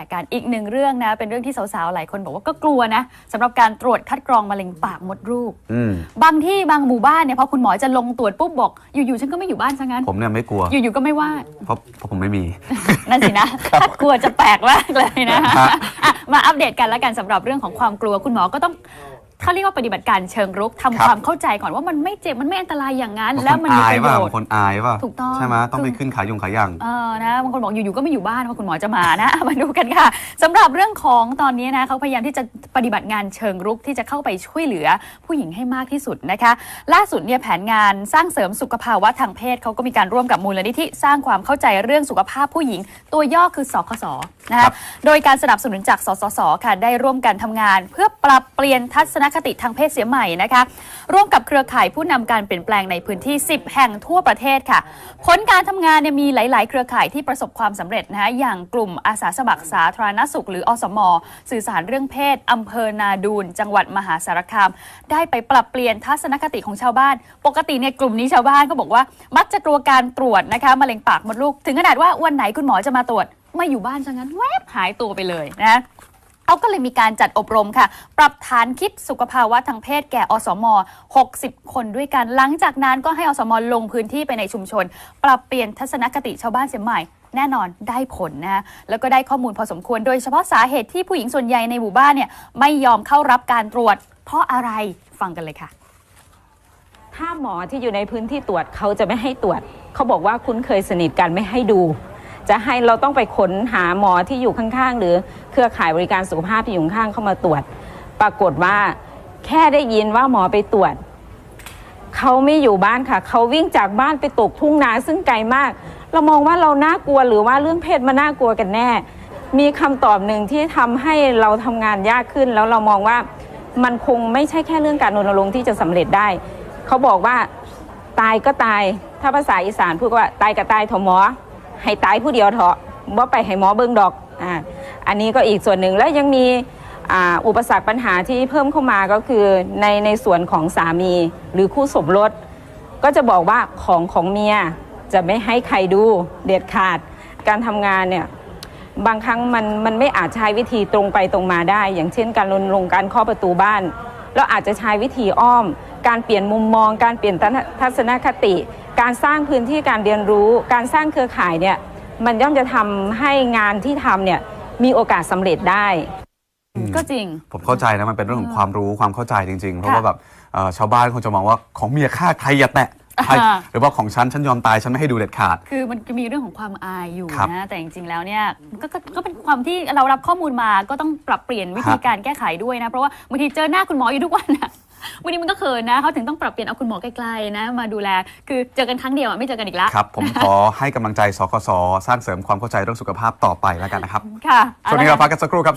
ร์กันอีกหนึ่งเรื่องนะ เป็นเรื่องที่สาวๆ หลายคนบอกว่าก็กลัวนะสำหรับการตรวจคัดกรองมะเร็งปากมดลูกอืมบางที่บางหมู่บ้านเนี่ยพอคุณหมอจะลงตรวจปุ๊บบอก อยู่ๆฉันก็ไม่อยู่บ้านซะงั้นผมเนี่ยไม่กลัว อยู่ๆก็ไม่ว่าเพราะเพราะผมไม่มี นั่นสินะถ้ากลัวจะแปลกมากเลยนะฮะอะมาอัปเดตกันแล้วกันสำหรับเรื่องของความกลัวคุณหมอก็ต้อง เขาเรียกว่าปฏิบัติการเชิงรุกทำความเข้าใจก่อนว่ามันไม่เจ็บมันไม่อันตรายอย่างนั้นแล้วมันบางมีคนอายประป่ะโยชบางน์คนอายป่ะถูกต้อง ใช่ไหมต้องไปคือขึ้นขายยงขายยังเออนะบางคนบอกอยู่ๆก็ไม่อยู่บ้านเพราะคุณหมอจะมานะ มาดูกันค่ะสำหรับเรื่องของตอนนี้นะเขาพยายามที่จะปฏิบัติงานเชิงรุกที่จะเข้าไปช่วยเหลือผู้หญิงให้มากที่สุดนะคะ ล่าสุดเนี่ยแผนงานสร้างเสริมสุขภาวะทางเพศเขาก็มีการร่วมกับมูลนิธิสร้างความเข้าใจเรื่องสุขภาพผู้หญิง ตัวย่อคือสคสนะครัคะบโดยการสนับสนุนจาก สสส ค่ะ ได้ร่วมกันทำงาน เพื่อปรับเปลี่ยนทัศนคติทางเพศเสียใหม่นะคะ ร่วมกับเครือข่ายผู้นำการเปลี่ยนแปลงในพื้นที่ 10 แห่งทั่วประเทศค่ะ ผลการทำงานเนี่ยมีหลาย ๆ เครือข่ายที่ประสบความสำเร็จนะคะอย่างกลุ่มอาสาสมัครสาธารณสุข หรืออสม สื่อสารเรื่องเพศอำเภอนาดูน จังหวัดมหาสารคาม ได้ไปปรับเปลี่ยนทัศนคติของชาวบ้าน ปกติเนี่ยกลุ่มนี้ชาวบ้านก็บอกว่า มักจะกลัวการตรวจนะคะมะเร็งปากมดลูก ถึงขนาดว่าวันไหนคุณหมอจะมาตรวจ ไม่อยู่บ้านซะงั้นแวบหายตัวไปเลยนะเขาก็เลยมีการจัดอบรมค่ะ ปรับฐานคิดสุขภาวะทางเพศแก่อสม 60 คนด้วยกัน หลังจากนั้นก็ให้อสมลงพื้นที่ไปในชุมชน ปรับเปลี่ยนทัศนคติชาวบ้านเสียใหม่แน่นอนได้ผลนะแล้วก็ได้ข้อมูลพอสมควร โดยเฉพาะสาเหตุที่ผู้หญิงส่วนใหญ่ในหมู่บ้านเนี่ยไม่ยอมเข้ารับการตรวจ เพราะอะไรฟังกันเลยค่ะ ถ้าหมอที่อยู่ในพื้นที่ตรวจเขาจะไม่ให้ตรวจ เขาบอกว่าคุ้นเคยสนิทกันไม่ให้ดู จะให้เราต้องไปค้นหาหมอที่อยู่ข้างๆ หรือเครือข่ายบริการสุขภาพที่อยู่ข้างเข้ามาตรวจ ปรากฏว่าแค่ได้ยินว่าหมอไปตรวจเขาไม่อยู่บ้านค่ะ เขาวิ่งจากบ้านไปตกทุ่งนาซึ่งไกลมาก เรามองว่าเราน่ากลัวหรือว่าเรื่องเพศมันน่ากลัวกันแน่ มีคำตอบหนึ่งที่ทำให้เราทำงานยากขึ้น แล้วเรามองว่ามันคงไม่ใช่แค่เรื่องการรณรงค์ที่จะสำเร็จได้ เขาบอกว่าตายก็ตาย ถ้าภาษาอีสานพูดว่าตายก็ตายเถอะหมอ ให้ตายผู้เดียวเถอะบ่ไปให้หมอเบิ่งดอกอ่าอันนี้ก็อีกส่วนหนึ่งแล้วยังมีอ่าอุปสรรคปัญหาที่เพิ่มเข้ามาก็คือในในส่วนของสามีหรือคู่สมรส ก็จะบอกว่าของของเมียจะไม่ให้ใครดูเด็ดขาด การทำงานเนี่ยบางครั้งมันมันไม่อาจใช้วิธีตรงไปตรงมาได้ อย่างเช่น การรณรงการเคาะประตูบ้าน เราอาจจะใช้วิธีอ้อม การเปลี่ยนมุมมอง การเปลี่ยนทัศนคติ การสร้างพื้นที่การเรียนรู้ การสร้างเครือข่ายเนี่ยมันย่อมจะทำให้งานที่ทำเนี่ยมีโอกาสสำเร็จได้ ก็จริง ผมเข้าใจนะมันเป็นเรื่องของความรู้ความเข้าใจจริง ๆ เพราะค่ะว่าแบบเอ่อชาวบ้านคงจะมองว่าของเมียฆ่าใครอย่าแตะใครอ่าหรือว่าของฉันฉันยอมตายฉันไม่ให้ดูเด็ดขาด คือมันก็มีเรื่องของความอายอยู่ครับนะแต่จริงๆแล้วเนี่ยก็ก็ก็เป็นความที่เรารับข้อมูลมาก็ต้องปรับเปลี่ยนวิธีฮะการแก้ไขด้วยนะ เพราะว่าบางทีเจอหน้าคุณหมออยู่ทุกวันนะ บางทีมันก็เขินนะเขาถึงต้องปรับเปลี่ยนเอาคุณหมอใกล้ๆนะ มาดูแลคือเจอกันครั้งเดียวอะไม่เจอกันอีกละครับ ผมขอให้กำลังใจสคสสร้างเสริมความเข้าใจเรื่องสุขภาพต่อไปแล้วกันนะครับค่ะช่วงนี้เราพักกันสักครู่ครับ